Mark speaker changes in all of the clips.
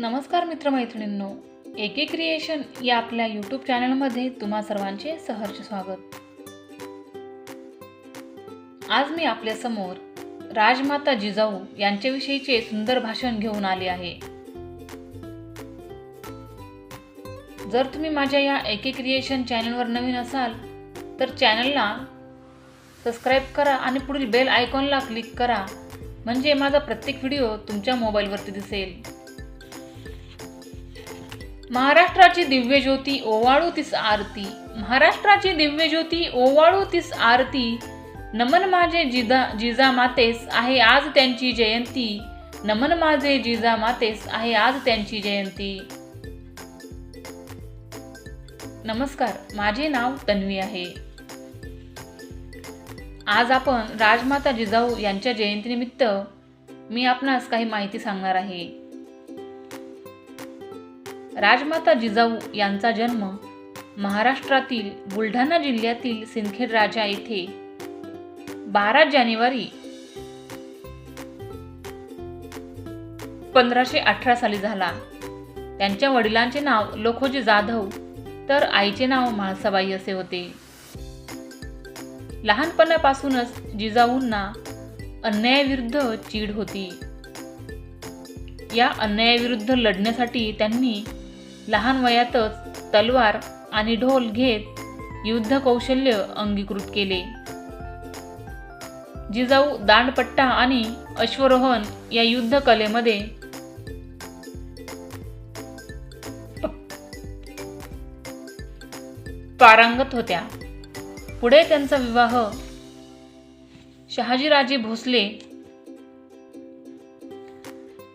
Speaker 1: नमस्कार मित्रमैत्रिणींनो. एके क्रिएशन या आपल्या यूट्यूब चॅनलमध्ये तुम्हा सर्वांचे सहर्ष स्वागत. आज मी आपल्यासमोर राजमाता जिजाऊ यांच्याविषयीचे सुंदर भाषण घेऊन आले आहे. जर तुम्ही माझ्या या एके क्रिएशन चॅनलवर नवीन असाल तर चॅनलला सबस्क्राईब करा आणि पुढील बेल आयकॉनला क्लिक करा. म्हणजे माझा प्रत्येक व्हिडिओ तुमच्या मोबाईलवरती दिसेल. महाराष्ट्राची दिव्य ज्योती ओवाळू तीस आरती. महाराष्ट्राची दिव्य ज्योती ओवाळू तीस आरती. नमन माझे जिजा जिजा मातेस आहे आज त्यांची जयंती. नमन माझे जिजा मातेस आहे आज त्यांची जयंती. नमस्कार माझे नाव तन्वी आहे. आज आपण राजमाता जिजाऊ यांच्या जयंतीनिमित्त मी आपणास काही माहिती सांगणार आहे. राजमाता जिजाऊ यांचा जन्म महाराष्ट्रातील बुलढाणा जिल्ह्यातील सिंदखेड राजा येथे बारा जानेवारी पंधराशे अठरा साली झाला. त्यांच्या वडिलांचे नाव लोखोजी जाधव तर आईचे नाव म्हाळसाबाई असे होते. लहानपणापासूनच जिजाऊंना अन्यायाविरुद्ध चीड होती. या अन्यायाविरुद्ध लढण्यासाठी त्यांनी लहान वयातच तलवार आणि ढोल घेत युद्ध कौशल्य अंगीकृत केले. जिजाऊ दांडपट्टा आणि अश्वरोहण या युद्ध कलेमध्ये पारंगत होत्या. पुढे त्यांचा विवाह शहाजीराजे भोसले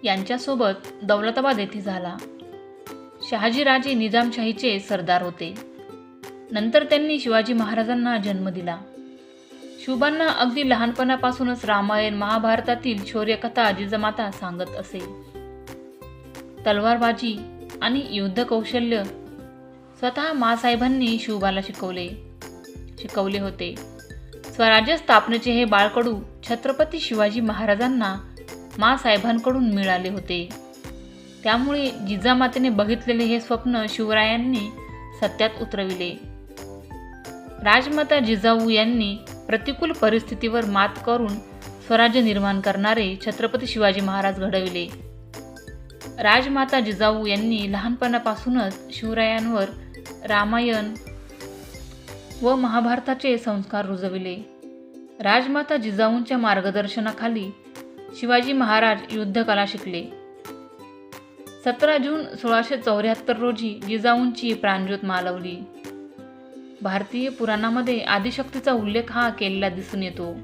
Speaker 1: यांच्यासोबत दौलताबाद येथे झाला. शहाजीराजे निजामशाहीचे सरदार होते. नंतर त्यांनी शिवाजी महाराजांना जन्म दिला. शुभांना अगदी लहानपणापासूनच रामायण महाभारतातील शौर्यकथा जिजमाता सांगत असे. तलवारबाजी आणि युद्ध कौशल्य स्वतः मासाहेबांनी शिवबाला शिकवले. शिकवले होते. स्वराज्य स्थापनेचे हे बाळकडू छत्रपती शिवाजी महाराजांना मासाहेबांकडून मिळाले होते. त्यामुळे जिजामातेने बघितलेले हे स्वप्न शिवरायांनी सत्यात उतरविले. राजमाता जिजाऊ यांनी प्रतिकूल परिस्थितीवर मात करून स्वराज्य निर्माण करणारे छत्रपती शिवाजी महाराज घडविले. राजमाता जिजाऊ यांनी लहानपणापासूनच शिवरायांवर रामायण व महाभारताचे संस्कार रुजविले. राजमाता जिजाऊंच्या मार्गदर्शनाखाली शिवाजी महाराज युद्धकला शिकले. सतरा जून सोळाशे चौऱ्याहत्तर रोजी जिजाऊंची प्राणज्योत मालवली. भारतीय पुराणामध्ये आदिशक्तीचा उल्लेख हा केलेला दिसून येतो.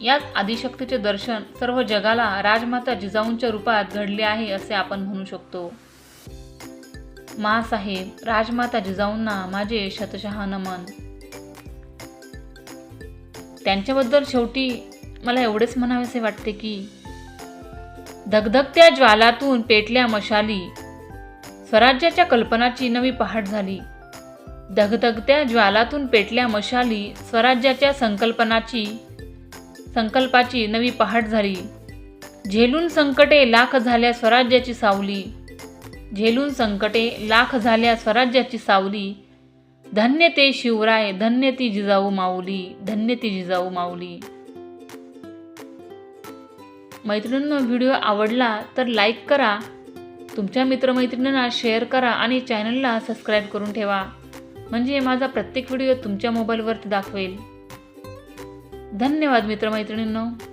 Speaker 1: याच आदिशक्तीचे दर्शन सर्व जगाला राजमाता जिजाऊंच्या रूपात घडले आहे असे आपण म्हणू शकतो. मासाहेब राजमाता जिजाऊंना माझे शतशहा नमन. त्यांच्याबद्दल शेवटी मला एवढेच म्हणावेसे वाटते की धगधगत्या ज्वालातून पेटल्या मशाली. स्वराज्याच्या कल्पनाची नवी पहाट झाली. धगधगत्या ज्वालातून पेटल्या मशाली स्वराज्याच्या संकल्पनाची संकल्पाची नवी पहाट झाली. झेलून संकटे लाख झाल्या स्वराज्याची सावली. झेलून संकटे लाख झाल्या स्वराज्याची सावली. धन्य ते शिवराय धन्य ती जिजाऊ माऊली धन्य ती जिजाऊ माऊली. मैत्रिणींनो व्हिडिओ आवडला तर लाईक करा. तुमच्या मित्रमैत्रिणींना शेअर करा आणि चॅनलला सबस्क्राईब करून ठेवा. म्हणजे माझा प्रत्येक व्हिडिओ तुमच्या मोबाईलवरती दाखवेल. धन्यवाद मित्रमैत्रिणींनो.